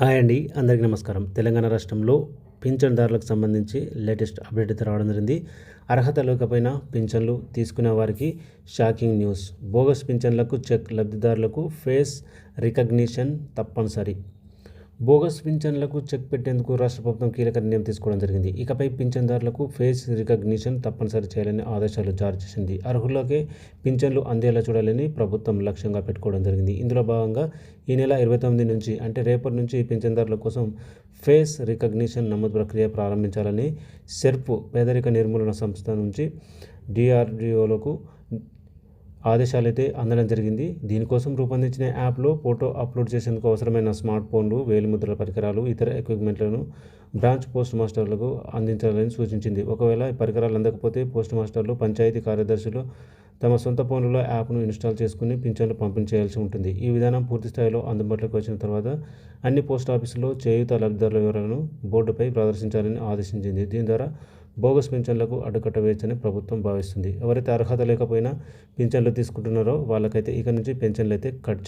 Hi అండి అందరికీ నమస్కారం. తెలంగాణ రాష్ట్రంలో పింఛన్దారులకు సంబంధించి లేటెస్ట్ అప్డేట్ అయితే రావడం జరిగింది. అర్హత లేకపోయినా పింఛన్లు తీసుకునే వారికి షాకింగ్ న్యూస్. బోగస్ పింఛన్లకు చెక్ లబ్ధిదారులకు ఫేస్ రికగ్నిషన్ తప్పనిసరి. బోగస్ పింఛన్లకు చెక్ పెట్టేందుకు రాష్ట్ర ప్రభుత్వం కీలక నిర్ణయం తీసుకోవడం జరిగింది. ఇకపై పింఛన్దారులకు ఫేస్ రికగ్నిషన్ తప్పనిసరి చేయాలని ఆదేశాలు జారీ చేసింది. అర్హులకే పింఛన్లు అందేలా చూడాలని ప్రభుత్వం లక్ష్యంగా పెట్టుకోవడం జరిగింది. ఇందులో భాగంగా ఈ నెల ఇరవై తొమ్మిది నుంచి అంటే రేపటి నుంచి పింఛన్దారుల కోసం ఫేస్ రికగ్నిషన్ నమోదు ప్రక్రియ ప్రారంభించాలని సెర్ప్ పేదరిక నిర్మూలన సంస్థ నుంచి డిఆర్డిఓలకు ఆదేశాలు అయితే అందడం జరిగింది. దీనికోసం రూపొందించిన యాప్లో ఫోటో అప్లోడ్ చేసేందుకు అవసరమైన స్మార్ట్ ఫోన్లు వేలిముద్రల పరికరాలు ఇతర ఎక్విప్మెంట్లను బ్రాంచ్ పోస్ట్ మాస్టర్లకు అందించాలని సూచించింది. ఒకవేళ పరికరాలు అందకపోతే పోస్ట్ మాస్టర్లు పంచాయతీ కార్యదర్శులు తమ సొంత ఫోన్లలో యాప్ను ఇన్స్టాల్ చేసుకుని పింఛన్లు పంపిణీ చేయాల్సి ఉంటుంది. ఈ విధానం పూర్తి స్థాయిలో అందుబాటులోకి వచ్చిన తర్వాత అన్ని పోస్ట్ ఆఫీసుల్లో చేయుత లబ్ధిదారుల వివరాలను బోర్డుపై ప్రదర్శించాలని ఆదేశించింది. దీని ద్వారా బోగస్ పింఛన్లకు అడ్డుకట్ట వేయచ్చని ప్రభుత్వం భావిస్తుంది. ఎవరైతే అర్హత లేకపోయినా పింఛన్లు తీసుకుంటున్నారో వాళ్ళకైతే ఇక నుంచి పెన్షన్లు అయితే కట్ చే